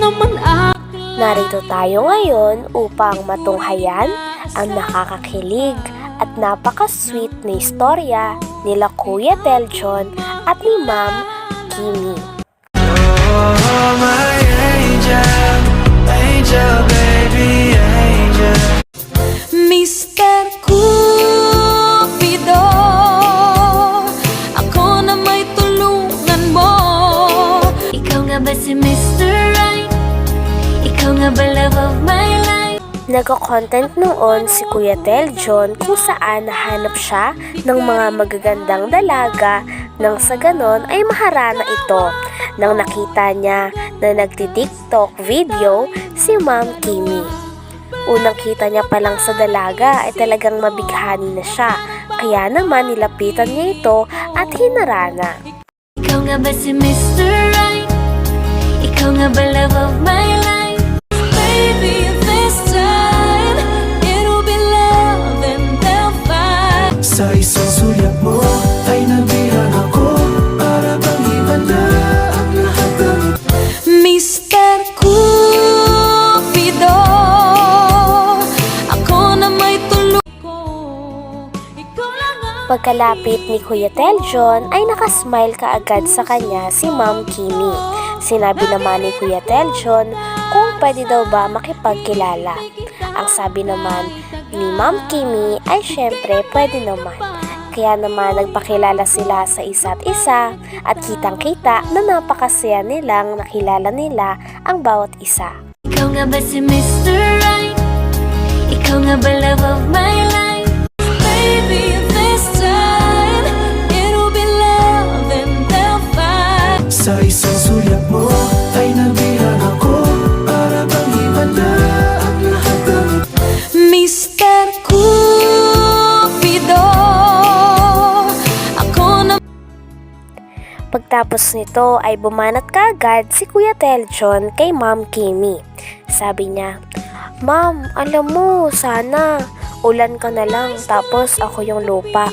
naman Narito tayo ngayon upang matunghayan ang nakakakilig at napaka-sweet na istorya nila Kuya Teljon at ni Ma'am Kimi. Nagko-content noon si Kuya Teljon kung saan nahanap siya ng mga magagandang dalaga nang sa ganon ay maharana ito nang nakita niya na nagti-tiktok video si Ma'am Kimi. Unang kita niya pa lang sa dalaga ay talagang mabighani na siya kaya naman nilapitan niya ito at hinarana. Ikaw nga ba si Mr. Right? Ikaw nga ba love of my life? Sa isang sulyap mo ay nabirang ako Para bang iba na ang lahat ng Mr. Cupido Ako na may tulog ko Ikaw lang ang Pagkalapit ni Kuya Teljon ay nakasmile kaagad sa kanya si Ma'am Kimi. Sinabi naman ni Kuya Teljon kung pwede daw ba makipagkilala. Ang sabi naman ni Ma'am Kimi ay syempre pwede naman. Kaya naman nagpakilala sila sa isa't isa at kitang-kita na napakasaya nilang nakilala nila ang bawat isa. Ikaw nga ba si Mr. Right? Ikaw nga ba love of my Pagtapos nito ay bumanat kaagad si Kuya Teljon kay Ma'am Kimi. Sabi niya, Ma'am, alam mo, sana ulan ka na lang tapos ako yung lupa.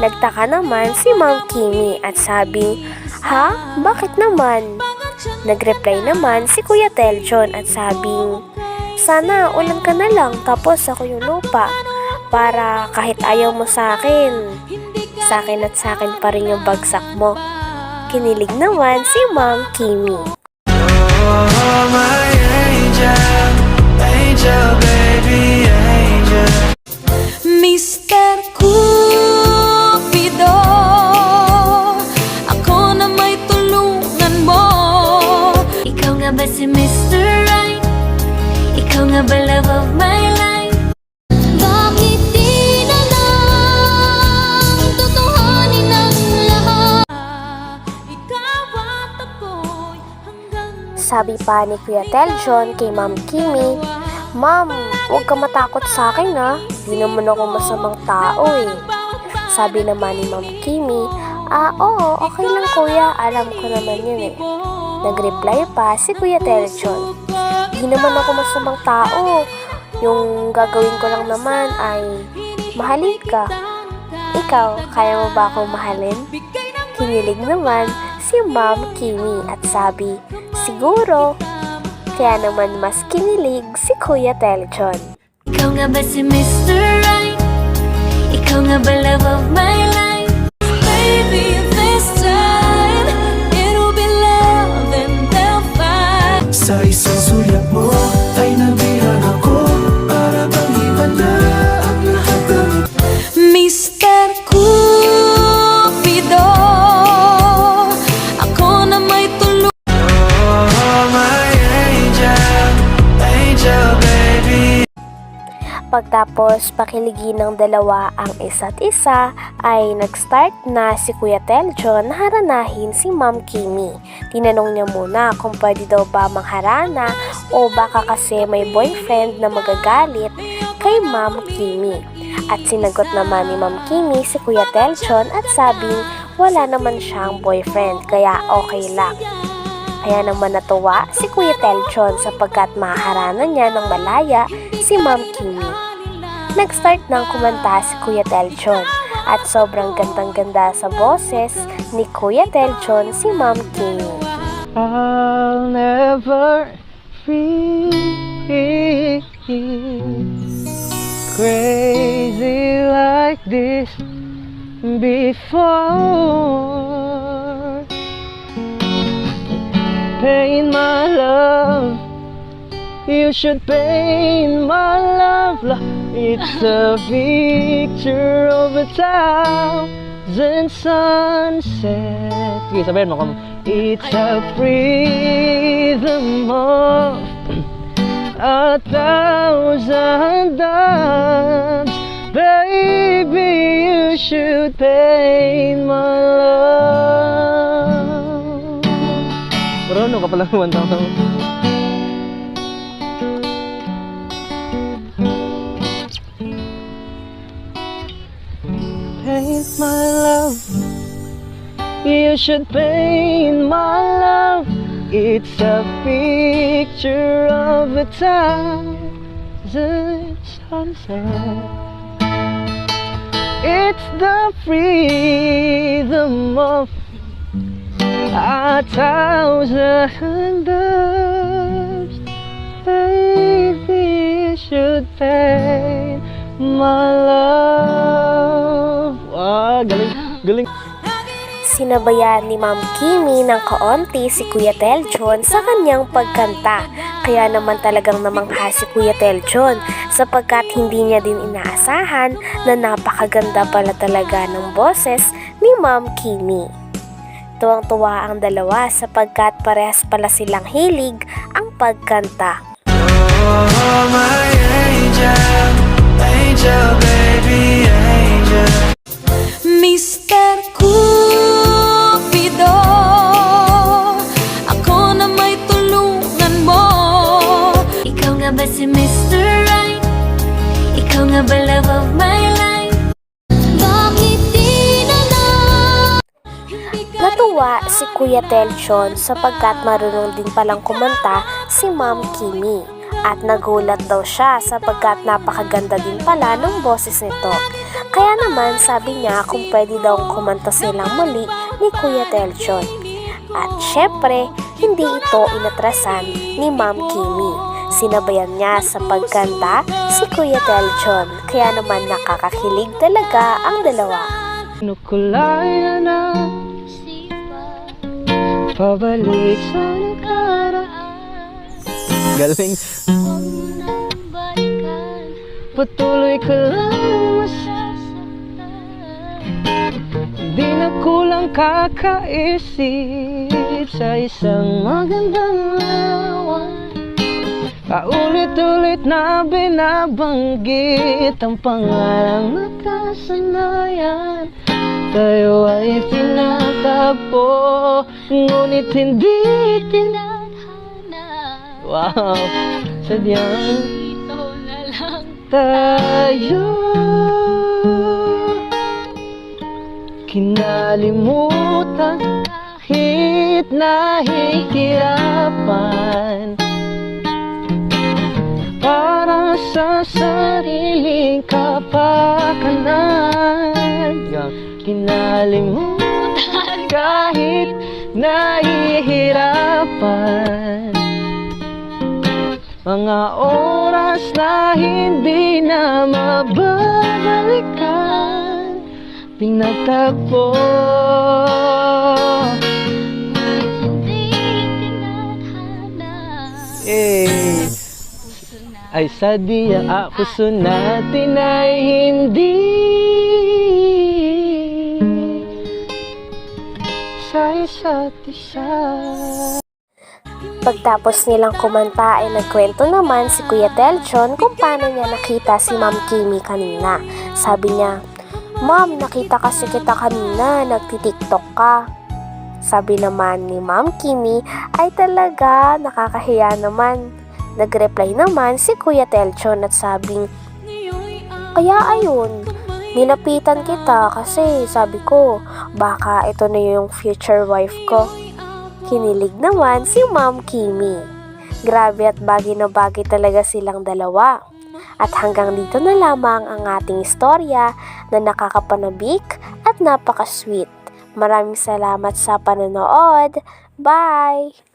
Nagtaka naman si Ma'am Kimi at sabi, Ha? Bakit naman? Nagreply naman si Kuya Teljon at sabing, Sana ulan ka na lang tapos ako yung lupa para kahit ayaw mo sa akin, sa akin at sa akin pa rin yung bagsak mo. Kinilig naman si Ma'am Kimi. Sabi pa ni Kuya Teljon kay Ma'am Kimi, Ma'am, huwag ka matakot sa akin ha. Di naman ako masamang tao eh. Sabi naman ni Ma'am Kimi, Ah, oo, okay lang kuya. Alam ko naman yun eh. Nagreply pa si Kuya Teljon. Di naman ako masamang tao. Yung gagawin ko lang naman ay mahalin ka. Ikaw, kaya mo ba akong mahalin? Kinilig naman si Ma'am Kimi at sabi, siguro. Kaya naman mas kinilig si Kuya Teljon. Ikaw nga ba si Mr. Right? Ikaw nga ba love of my life? Baby, this time It'll be love and they'll fight Sa isang sulyap mo ay nabirang ako Pagtapos pakiligin ng dalawa ang isa't isa, ay nag-start na si Kuya Teljon na haranahin si Ma'am Kimi. Tinanong niya muna kung pwede daw ba mangharana o baka kasi may boyfriend na magagalit kay Ma'am Kimi. At sinagot naman ni Ma'am Kimi si Kuya Teljon at sabing wala naman siyang boyfriend kaya okay lang. Kaya naman natuwa si Kuya Teljon sapagkat maharana niya ng malaya si Ma'am Kimi. Nag-start ng kumanta si Kuya Teljon at sobrang gandang-ganda sa boses ni Kuya Teljon si Ma'am Kimi. I'll never feel crazy like this before. Pain, my love, you should paint my love. lo- It's a picture of a thousand sunset. Sige, sabihin mo kung It's a freedom of a thousand doves. Baby, you should paint my love. Ka pala kumanta ko. Paint my love. You should paint my love. It's a picture of a thousand sunset. It's the freedom of a thousand doves. Baby, should paint my love. Ah, galing, galing. Sinabayan ni Ma'am Kimi ng kaonti si Kuya Teljon sa kanyang pagkanta. Kaya naman talagang namangha si Kuya Teljon sapagkat hindi niya din inaasahan na napakaganda pala talaga ng boses ni Ma'am Kimi. Tuwang-tuwa ang dalawa sapagkat parehas pala silang hilig ang pagkanta. Oh, my angel, angel, Natuwa si Kuya Teljon sapagkat marunong din palang kumanta si Ma'am Kimi. At nagulat daw siya sapagkat napakaganda din pala ng boses nito. Kaya naman sabi niya kung pwede daw kumanta silang muli ni Kuya Teljon. At syempre, hindi ito inatrasan ni Ma'am Kimi. Sinabayan niya sa pagkanta si Kuya Teljon. Kaya naman nakakakilig talaga ang dalawa. Nukulaya na Pabalik sa nakaraan Galing. Patuloy ka lang Di na kulang kakaisip Sa isang magandang lawan Paulit-ulit na binabanggit Ang pangalang nakasanayan. Tayo ay tinatagpo Ngunit hindi tinadhana Wow! Sadyang Ito na lang tayo. Kinalimutan kahit nahihirapan. Para sa sariling kapakanan. Kinalimutan kahit nahihirapan. Mga oras na hindi na mababalikan tinadhana eh, Ay sadya ang puso natin ay hindi isa't isa Pagtapos nilang kumanta ay nagkwento naman si Kuya Teljon kung paano niya nakita si Ma'am Kimi kanina. Sabi niya, Ma'am, nakita kasi kita kanina, nagtitiktok ka. Sabi naman ni Ma'am Kimi ay talaga nakakahiya naman. Nag-reply naman si Kuya Teljon at sabing, Kaya ayun, nilapitan kita kasi sabi ko, baka ito na yung future wife ko. Kinilig naman si Ma'am Kimi. Grabe at bagay na bagay talaga silang dalawa. At hanggang dito na lamang ang ating istorya na nakakapanabik at napaka-sweet. Maraming salamat sa panonood. Bye!